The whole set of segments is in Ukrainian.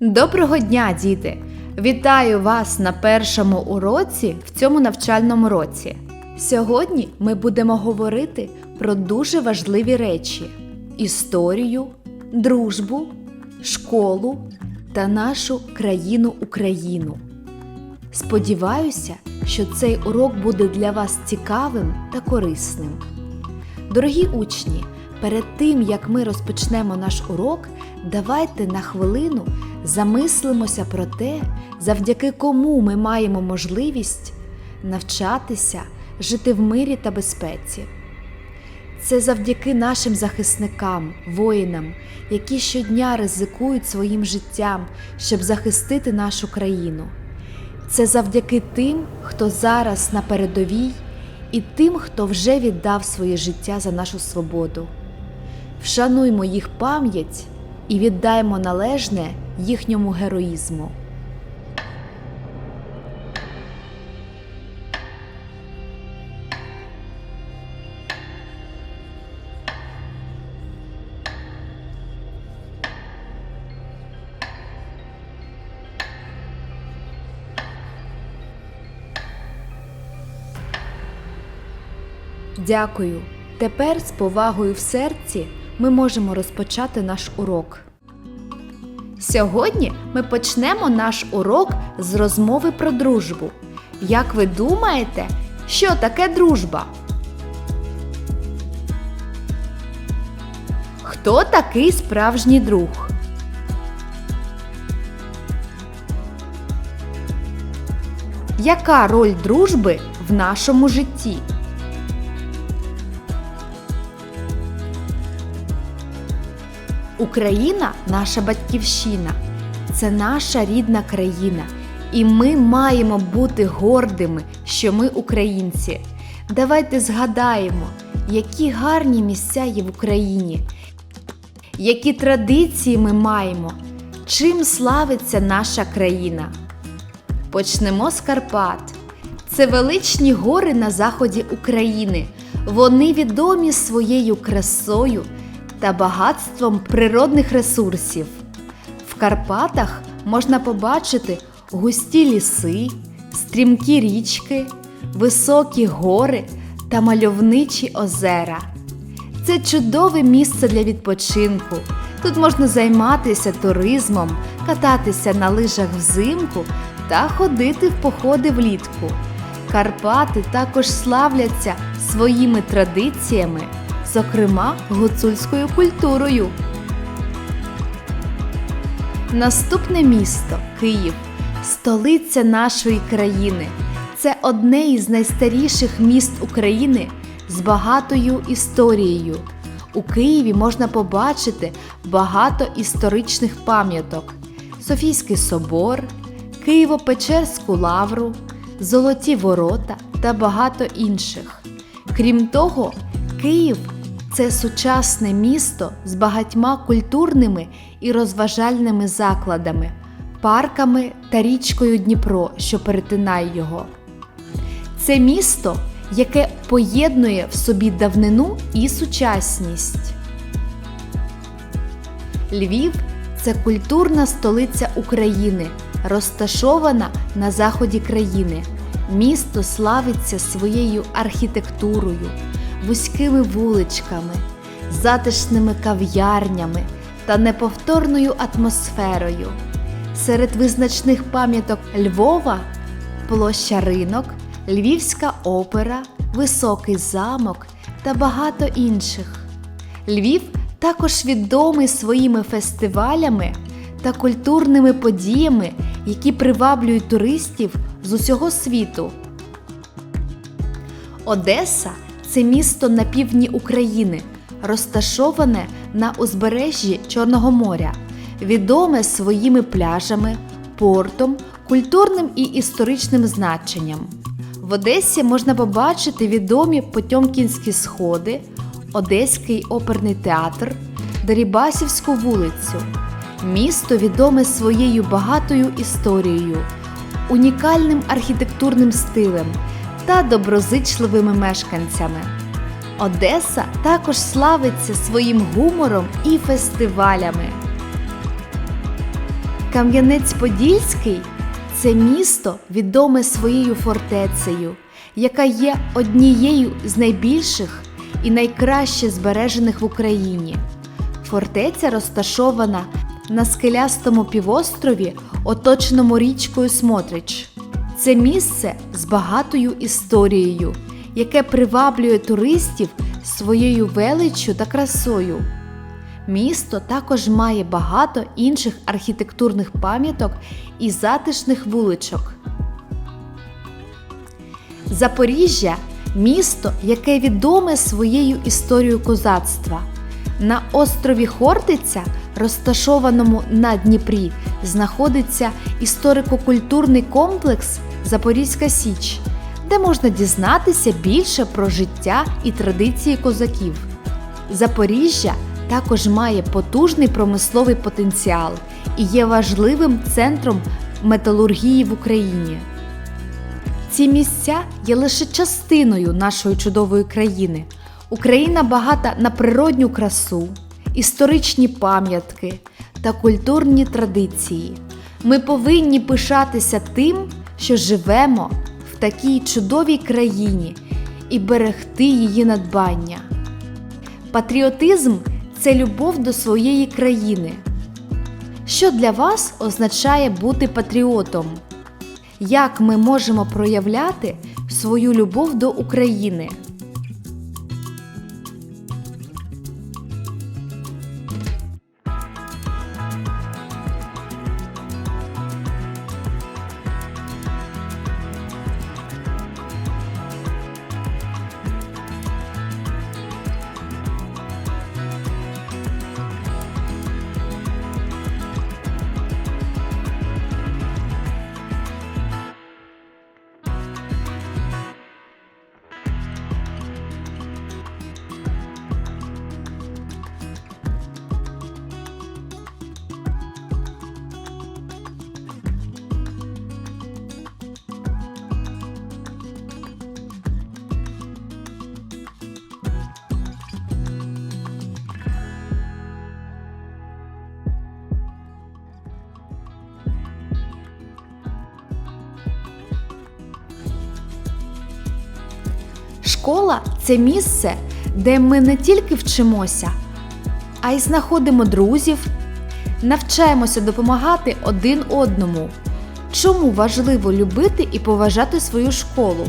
Доброго дня, діти! Вітаю вас на першому уроці в цьому навчальному році. Сьогодні ми будемо говорити про дуже важливі речі: історію, дружбу, школу та нашу країну Україну. Сподіваюся, що цей урок буде для вас цікавим та корисним. Дорогі учні, перед тим як ми розпочнемо наш урок, давайте на хвилину замислимося про те, завдяки кому ми маємо можливість навчатися, жити в мирі та безпеці. Це завдяки нашим захисникам, воїнам, які щодня ризикують своїм життям, щоб захистити нашу країну. Це завдяки тим, хто зараз на передовій, і тим, хто вже віддав своє життя за нашу свободу. Вшануймо їх пам'ять і віддаймо належне їхньому героїзму. Дякую. Тепер з повагою в серці ми можемо розпочати наш урок. Сьогодні ми почнемо наш урок з розмови про дружбу. Як ви думаєте, що таке дружба? Хто такий справжній друг? Яка роль дружби в нашому житті? Україна наша батьківщина, це наша рідна країна, і ми маємо бути гордими, що ми українці. Давайте згадаємо, які гарні місця є в Україні, які традиції ми маємо, чим славиться наша країна. Почнемо з Карпат. Це величні гори на заході України. Вони відомі своєю красою та багатством природних ресурсів. В Карпатах можна побачити густі ліси, стрімкі річки, високі гори та мальовничі озера. Це чудове місце для відпочинку. Тут можна займатися туризмом, кататися на лижах взимку та ходити в походи влітку. Карпати також славляться своїми традиціями, зокрема гуцульською культурою. Наступне місто Київ, столиця нашої країни. Це одне із найстаріших міст України з багатою історією. У Києві можна побачити багато історичних пам'яток: Софійський собор, Києво-Печерську лавру, Золоті ворота та багато інших. Крім того, Київ це сучасне місто з багатьма культурними і розважальними закладами, парками та річкою Дніпро, що перетинає його. Це місто, яке поєднує в собі давнину і сучасність. Львів це культурна столиця України, розташована на заході країни. Місто славиться своєю архітектурою, вузькими вуличками, затишними кав'ярнями та неповторною атмосферою. Серед визначних пам'яток Львова площа ринок, Львівська опера, Високий замок та багато інших. Львів також відомий своїми фестивалями та культурними подіями, які приваблюють туристів з усього світу. Одеса це місто на півдні України, розташоване на узбережжі Чорного моря, відоме своїми пляжами, портом, культурним і історичним значенням. В Одесі можна побачити відомі Потьомкінські сходи, Одеський оперний театр, Дерибасівську вулицю. Місто відоме своєю багатою історією, унікальним архітектурним стилем та доброзичливими мешканцями. Одеса також славиться своїм гумором і фестивалями. Кам'янець-Подільський це місто відоме своєю фортецею, яка є однією з найбільших і найкраще збережених в Україні. Фортеця розташована на скелястому півострові, оточеному річкою Смотрич. Це місце з багатою історією, яке приваблює туристів своєю величчю та красою. Місто також має багато інших архітектурних пам'яток і затишних вуличок. Запоріжжя місто, яке відоме своєю історією козацтва. На острові Хортиця, розташованому на Дніпрі, знаходиться історико-культурний комплекс Запорізька Січ, де можна дізнатися більше про життя і традиції козаків. Запоріжжя також має потужний промисловий потенціал і є важливим центром металургії в Україні. Ці місця є лише частиною нашої чудової країни. Україна багата на природню красу, історичні пам'ятки та культурні традиції. Ми повинні пишатися тим, що живемо в такій чудовій країні і берегти її надбання. Патріотизм це любов до своєї країни. Що для вас означає бути патріотом? Як ми можемо проявляти свою любов до України? Школа це місце, де ми не тільки вчимося, а й знаходимо друзів, навчаємося допомагати один одному. Чому важливо любити і поважати свою школу?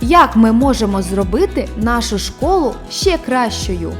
Як ми можемо зробити нашу школу ще кращою?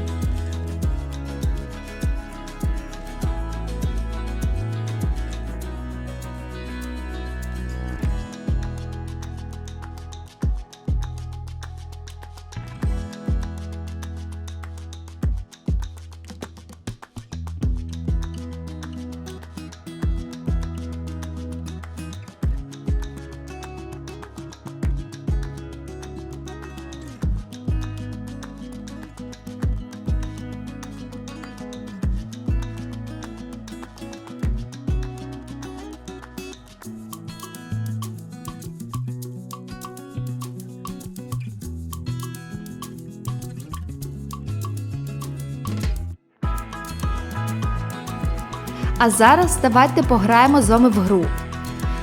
А зараз давайте пограємо з вами в гру.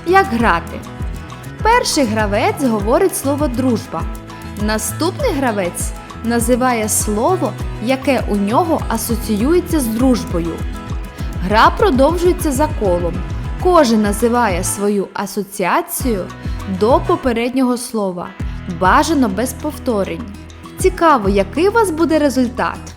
Як грати? Перший гравець говорить слово дружба. Наступний гравець називає слово, яке у нього асоціюється з дружбою. Гра продовжується за колом. Кожен називає свою асоціацію до попереднього слова. Бажано без повторень. Цікаво, який у вас буде результат.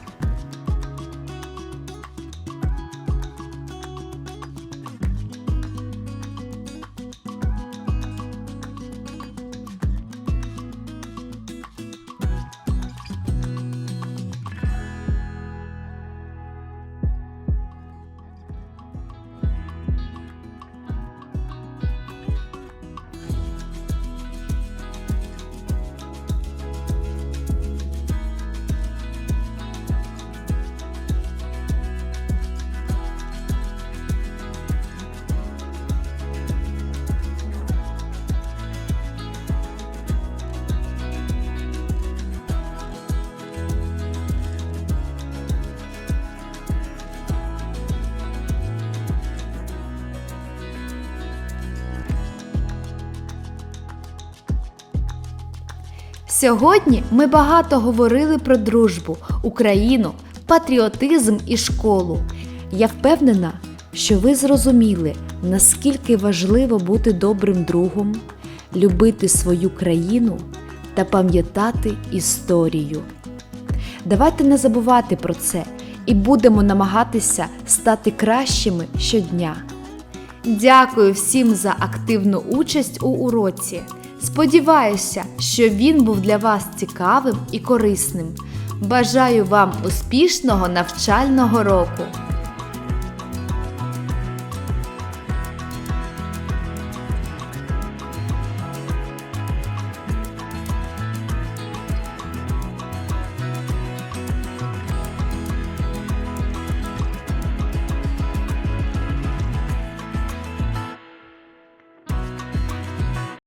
Сьогодні ми багато говорили про дружбу, Україну, патріотизм і школу. Я впевнена, що ви зрозуміли, наскільки важливо бути добрим другом, любити свою країну та пам'ятати історію. Давайте не забувати про це і будемо намагатися стати кращими щодня. Дякую всім за активну участь у уроці. Сподіваюся, що він був для вас цікавим і корисним. Бажаю вам успішного навчального року!